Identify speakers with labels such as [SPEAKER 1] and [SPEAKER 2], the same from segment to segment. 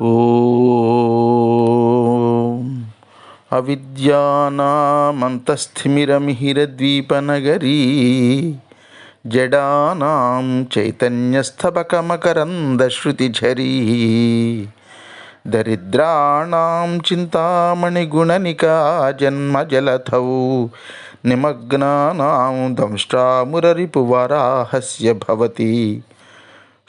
[SPEAKER 1] ఓం. అవిద్యానామంతస్థిమిరమిహిరద్వీపనగరీ జడానాం చైతన్యస్థపకమకరందశ్రుతిఝరీ దరిద్రాణం చింతామణిగుణనికా జన్మజలథౌ నిమగ్నానాం దంష్ట్రామురరిపువరాహస్య భవతి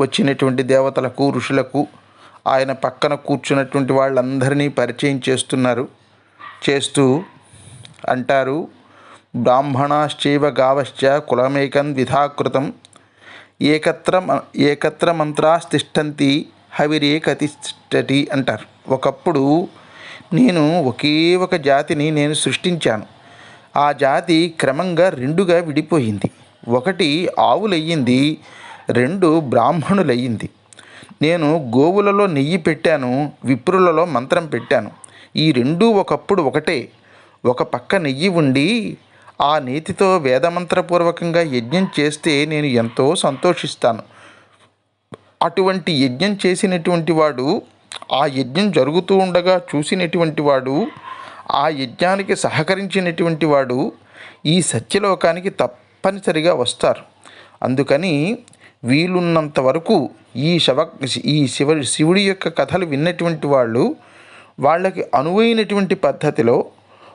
[SPEAKER 1] వచ్చినటువంటి దేవతలకు ఋషులకు ఆయన పక్కన కూర్చున్నటువంటి వాళ్ళందరినీ పరిచయం చేస్తున్నారు. చేస్తూ అంటారు బ్రాహ్మణాశ్చైవ గావశ్చ కులమేకం విధాకృతం. ఏకత్ర ఏకత్ర మంత్రాస్తిష్టంతి హవిరేకతిష్టటి అంటారు. ఒకప్పుడు నేను ఒకే ఒక జాతిని నేను సృష్టించాను. ఆ జాతి క్రమంగా రెండుగా విడిపోయింది. ఒకటి ఆవులయ్యింది రెండు బ్రాహ్మణులయ్యింది. నేను గోవులలో నెయ్యి పెట్టాను విప్రులలో మంత్రం పెట్టాను. ఈ రెండూ ఒకప్పుడు ఒకటే. ఒక పక్క నెయ్యి ఉండి ఆ నేతితో వేదమంత్రపూర్వకంగా యజ్ఞం చేస్తే నేను ఎంతో సంతోషిస్తాను. అటువంటి యజ్ఞం చేసినటువంటి వాడు ఆ యజ్ఞం జరుగుతూ ఉండగా చూసినటువంటి వాడు ఆ యజ్ఞానికి సహకరించినటువంటి వాడు ఈ సత్యలోకానికి తప్పనిసరిగా వస్తారు. అందుకని వీలున్నంత వరకు ఈ శవ ఈ శివ శివుడి యొక్క కథలు విన్నటువంటి వాళ్ళు వాళ్ళకి అనువైనటువంటి పద్ధతిలో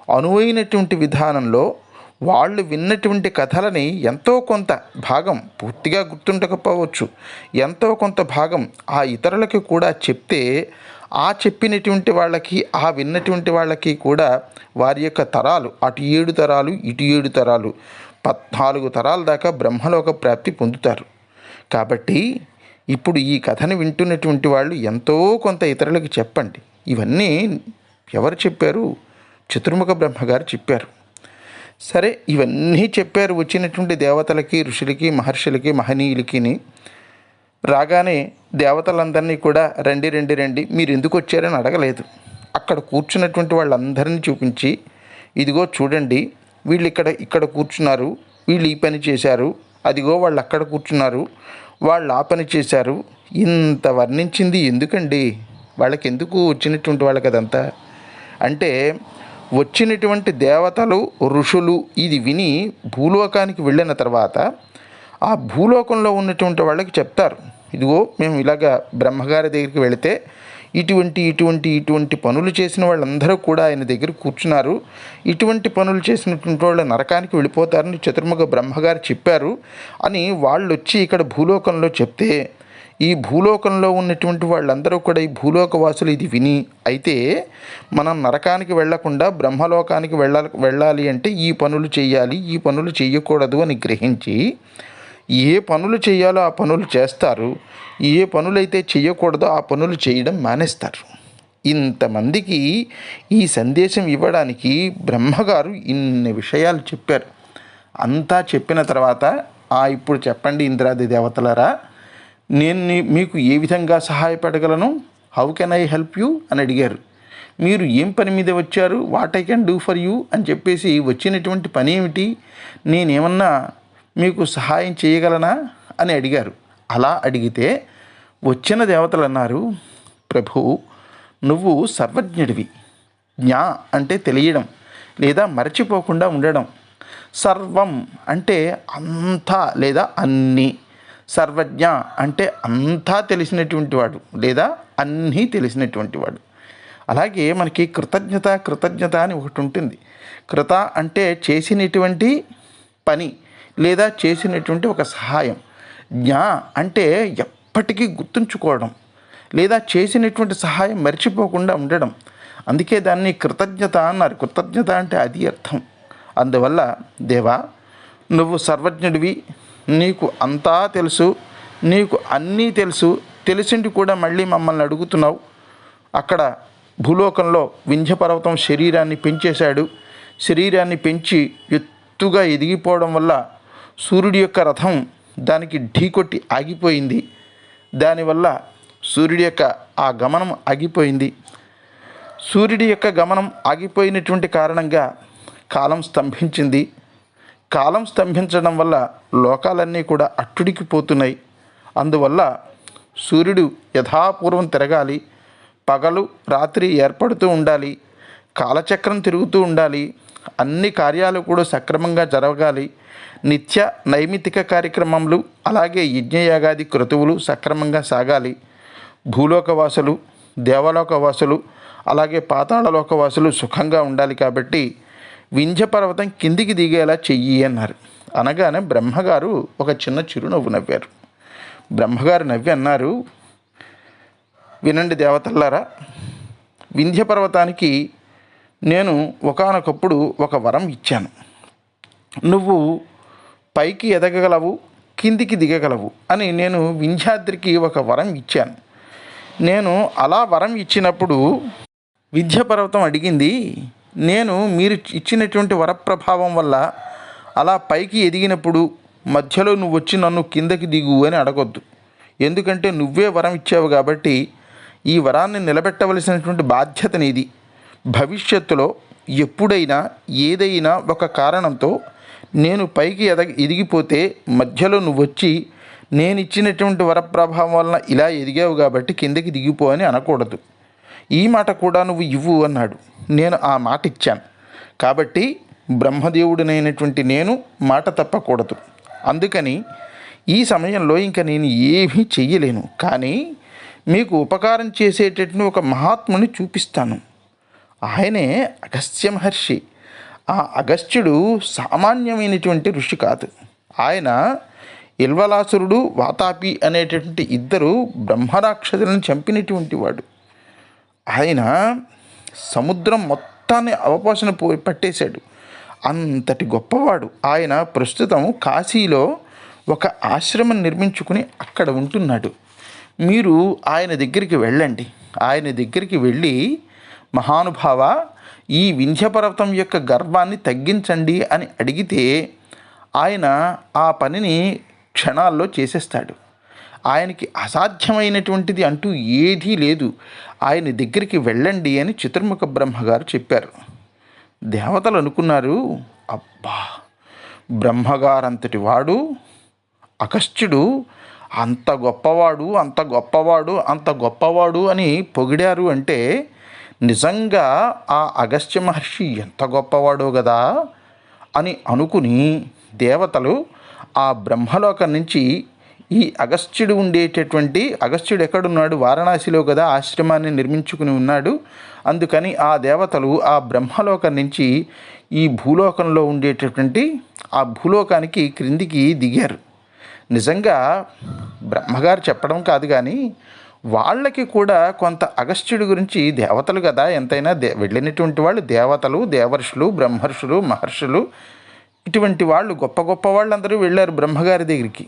[SPEAKER 1] అనువైనటువంటి విధానంలో వాళ్ళు విన్నటువంటి కథలని ఎంతో కొంత భాగం పూర్తిగా గుర్తుండకపోవచ్చు. ఎంతో కొంత భాగం ఆ ఇతరులకి కూడా చెప్తే ఆ చెప్పినటువంటి వాళ్ళకి ఆ విన్నటువంటి వాళ్ళకి కూడా వారి యొక్క తరాలు అటు ఏడు తరాలు ఇటు ఏడు తరాలు పద్నాలుగు తరాల దాకా బ్రహ్మలోక ప్రాప్తి పొందుతారు. కాబట్టి ఇప్పుడు ఈ కథను వింటున్నటువంటి వాళ్ళు ఎంతో కొంత ఇతరులకు చెప్పండి. ఇవన్నీ ఎవరు చెప్పారు? చతుర్ముఖ బ్రహ్మగారు చెప్పారు. సరే ఇవన్నీ చెప్పారు వచ్చినటువంటి దేవతలకి ఋషులకి మహర్షులకి మహనీయులకిని. రాగానే దేవతలందరినీ కూడా రండి రండి రండి మీరు ఎందుకు వచ్చారని అడగలేదు. అక్కడ కూర్చున్నటువంటి వాళ్ళందరినీ చూపించి ఇదిగో చూడండి వీళ్ళు ఇక్కడ ఇక్కడ కూర్చున్నారు వీళ్ళు ఈ పని చేశారు అదిగో వాళ్ళు అక్కడ కూర్చున్నారు వాళ్ళు ఆ పని చేశారు. ఇంత వర్ణించింది ఎందుకండి? వాళ్ళకి ఎందుకు వచ్చినటువంటి వాళ్ళకి అదంతా? అంటే వచ్చినటువంటి దేవతలు ఋషులు ఇది విని భూలోకానికి వెళ్ళిన తర్వాత ఆ భూలోకంలో ఉన్నటువంటి వాళ్ళకి చెప్తారు. ఇదిగో మేము ఇలాగ బ్రహ్మగారి దగ్గరికి వెళితే ఇటువంటి ఇటువంటి ఇటువంటి పనులు చేసిన వాళ్ళందరూ కూడా ఆయన దగ్గర కూర్చున్నారు. ఇటువంటి పనులు చేసినటువంటి వాళ్ళు నరకానికి వెళ్ళిపోతారని చతుర్ముఖ బ్రహ్మగారు చెప్పారు అని వాళ్ళు వచ్చి ఇక్కడ భూలోకంలో చెప్తే ఈ భూలోకంలో ఉన్నటువంటి వాళ్ళందరూ కూడా ఈ భూలోక వాసులు ఇది విని అయితే మనం నరకానికి వెళ్ళకుండా బ్రహ్మలోకానికి వెళ్ళాలి వెళ్ళాలి అంటే ఈ పనులు చేయాలి ఈ పనులు చేయకూడదు అని గ్రహించి ఏ పనులు చేయాలో ఆ పనులు చేస్తారు. ఏ పనులైతే చేయకూడదో ఆ పనులు చేయడం మానేస్తారు. ఇంతమందికి ఈ సందేశం ఇవ్వడానికి బ్రహ్మగారు ఇన్ని విషయాలు చెప్పారు. అంతా చెప్పిన తర్వాత ఆ ఇప్పుడు చెప్పండి ఇంద్రాది దేవతలరా నేను మీకు ఏ విధంగా సహాయపడగలను? How can I help you అని అడిగారు. మీరు ఏం పని మీద వచ్చారు? What I can do for you అని చెప్పేసి వచ్చినటువంటి పని ఏమిటి? నేనేమన్నా మీకు సహాయం చేయగలనా? అని అడిగారు. అలా అడిగితే వచ్చిన దేవతలు అన్నారు ప్రభు నువ్వు సర్వజ్ఞుడివి. జ్ఞా అంటే తెలియడం లేదా మరచిపోకుండా ఉండడం. సర్వం అంటే అంతా లేదా అన్నీ. సర్వజ్ఞ అంటే అంతా తెలిసినటువంటి వాడు లేదా అన్నీ తెలిసినటువంటి వాడు. అలాగే మనకి కృతజ్ఞత కృతజ్ఞత అని ఒకటి ఉంటుంది. కృత అంటే చేసినటువంటి పని లేదా చేసినటువంటి ఒక సహాయం. జ్ఞా అంటే ఎప్పటికీ గుర్తుంచుకోవడం లేదా చేసినటువంటి సహాయం మర్చిపోకుండా ఉండడం. అందుకే దాన్ని కృతజ్ఞత అన్నారు. కృతజ్ఞత అంటే అది అర్థం. అందువల్ల దేవా నువ్వు సర్వజ్ఞుడివి నీకు అంతా తెలుసు నీకు అన్నీ తెలుసు తెలిసిండి కూడా మళ్ళీ మమ్మల్ని అడుగుతున్నావు. అక్కడ భూలోకంలో వింధ్యపర్వతం శరీరాన్ని పెంచేశాడు. శరీరాన్ని పెంచి ఎత్తుగా ఎదిగిపోవడం వల్ల సూర్యుడి యొక్క రథం దానికి ఢీకొట్టి ఆగిపోయింది. దానివల్ల సూర్యుడి యొక్క ఆ గమనం ఆగిపోయింది. సూర్యుడి యొక్క గమనం ఆగిపోయినటువంటి కారణంగా కాలం స్తంభించింది. కాలం స్తంభించడం వల్ల లోకాలన్నీ కూడా అట్టుడికి పోతున్నాయి అందువల్ల సూర్యుడు యథాపూర్వం తిరగాలి. పగలు రాత్రి ఏర్పడుతూ ఉండాలి. కాలచక్రం తిరుగుతూ ఉండాలి. అన్ని కార్యాలు కూడా సక్రమంగా జరగాలి. నిత్య నైమితిక కార్యక్రమములు అలాగే యజ్ఞయాగాది క్రతువులు సక్రమంగా సాగాలి. భూలోకవాసులు దేవలోకవాసులు అలాగే పాతాళలోకవాసులు సుఖంగా ఉండాలి కాబట్టి వింధ్య పర్వతం కిందికి దిగేలా చెయ్యి అన్నారు. అనగానే బ్రహ్మగారు ఒక చిన్న చిరునవ్వు నవ్వారు. బ్రహ్మగారు నవ్వి అన్నారు వినండి దేవతల్లారా వింధ్య పర్వతానికి నేను ఒకానొకప్పుడు ఒక వరం ఇచ్చాను. నువ్వు పైకి ఎదగగలవు కిందికి దిగగలవు అని నేను వింధ్యాద్రికి ఒక వరం ఇచ్చాను. నేను అలా వరం ఇచ్చినప్పుడు విద్యాపర్వతం అడిగింది నేను మీరు ఇచ్చినటువంటి వరప్రభావం వల్ల అలా పైకి ఎదిగినప్పుడు మధ్యలో నువ్వు వచ్చి నన్ను కిందకి దిగు అని అడగొద్దు. ఎందుకంటే నువ్వే వరం ఇచ్చావు కాబట్టి ఈ వరాన్ని నిలబెట్టవలసినటువంటి బాధ్యత నీది. భవిష్యత్తులో ఎప్పుడైనా ఏదైనా ఒక కారణంతో నేను పైకి ఎద ఎదిగిపోతే మధ్యలో నువ్వు వచ్చి నేను ఇచ్చినటువంటి వరప్రభావం వలన ఇలా ఎదిగావు కాబట్టి కిందకి దిగిపో అని అనకూడదు. ఈ మాట కూడా నువ్వు ఇవ్వు అన్నాడు. నేను ఆ మాట ఇచ్చాను. కాబట్టి బ్రహ్మదేవుడినైనటువంటి నేను మాట తప్పకూడదు. అందుకని ఈ సమయంలో ఇంకా నేను ఏమీ చెయ్యలేను. కానీ మీకు ఉపకారం చేసేటట్టు ఒక మహాత్ముని చూపిస్తాను. ఆయనే అగస్త్య మహర్షి. ఆ అగస్త్యుడు సామాన్యమైనటువంటి ఋషి కాదు. ఆయన ఇల్వలాసురుడు వాతాపి అనేటటువంటి ఇద్దరు బ్రహ్మరాక్షసులను చంపినటువంటి వాడు. ఆయన సముద్రం మొత్తాన్ని అవపోసన పో పట్టేశాడు. అంతటి గొప్పవాడు. ఆయన ప్రస్తుతం కాశీలో ఒక ఆశ్రమం నిర్మించుకుని అక్కడ ఉంటున్నాడు. మీరు ఆయన దగ్గరికి వెళ్ళండి. ఆయన దగ్గరికి వెళ్ళి మహానుభావ ఈ వింధ్యపర్వతం యొక్క గర్వాన్ని తగ్గించండి అని అడిగితే ఆయన ఆ పనిని క్షణాల్లో చేసేస్తాడు. ఆయనకి అసాధ్యమైనటువంటిది అంటూ ఏదీ లేదు. ఆయన దగ్గరికి వెళ్ళండి అని చతుర్ముఖ బ్రహ్మగారు చెప్పారు. దేవతలు అనుకున్నారు అబ్బా బ్రహ్మగారంతటి వాడు అగస్త్యుడు అంత గొప్పవాడు అంత గొప్పవాడు అంత గొప్పవాడు అని పొగిడారు అంటే నిజంగా ఆ అగస్త్య మహర్షి ఎంత గొప్పవాడో కదా అని అనుకుని దేవతలు ఆ బ్రహ్మలోకం నుంచి ఈ అగస్త్యుడు ఉండేటటువంటి అగస్త్యుడు ఎక్కడున్నాడు? వారణాసిలో కదా ఆశ్రమాన్ని నిర్మించుకుని ఉన్నాడు. అందుకని ఆ దేవతలు ఆ బ్రహ్మలోకం నుంచి ఈ భూలోకంలో ఉండేటటువంటి ఆ భూలోకానికి క్రిందికి దిగారు. నిజంగా బ్రహ్మగారు చెప్పడం కాదు కానీ వాళ్ళకి కూడా కొంత అగస్త్యుడి గురించి దేవతలు కదా ఎంతైనా దే వెళ్ళినటువంటి వాళ్ళు దేవతలు దేవర్షులు బ్రహ్మర్షులు మహర్షులు ఇటువంటి వాళ్ళు గొప్ప గొప్ప వాళ్ళందరూ వెళ్ళారు బ్రహ్మగారి దగ్గరికి.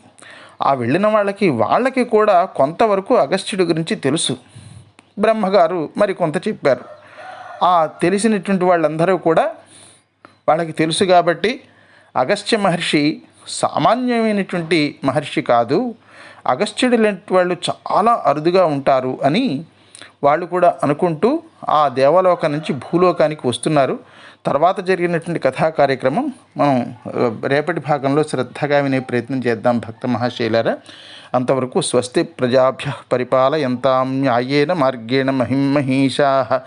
[SPEAKER 1] ఆ వెళ్ళిన వాళ్ళకి వాళ్ళకి కూడా కొంతవరకు అగస్త్యుడి గురించి తెలుసు. బ్రహ్మగారు మరి కొంత చెప్పారు. ఆ తెలిసినటువంటి వాళ్ళందరూ కూడా వాళ్ళకి తెలుసు కాబట్టి అగస్త్య మహర్షి సామాన్యమైనటువంటి మహర్షి కాదు. అగస్త్యుడు లాంటి వాళ్ళు చాలా అరుదుగా ఉంటారు అని వాళ్ళు కూడా అనుకుంటూ ఆ దేవలోకం నుంచి భూలోకానికి వస్తున్నారు. తర్వాత జరిగినటువంటి కథా కార్యక్రమం మనం రేపటి భాగంలో శ్రద్ధగా వినే ప్రయత్నం చేద్దాం భక్త మహాశైలారా. అంతవరకు స్వస్తి ప్రజాభ్య పరిపాలయంతాం న్యాయేన మార్గేణ మహిమహీషా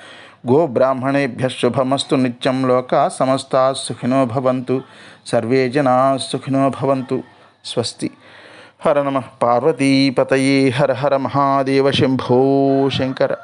[SPEAKER 1] గోబ్రాహ్మణేభ్య శుభమస్తు నిత్యం లోక సమస్తా సుఖినో భవంతు. సర్వే జనా సుఖినో భవంతు. స్వస్తి. హర నమ పార్వతీపతయే. హర హర మహాదేవ శంభో శంకర.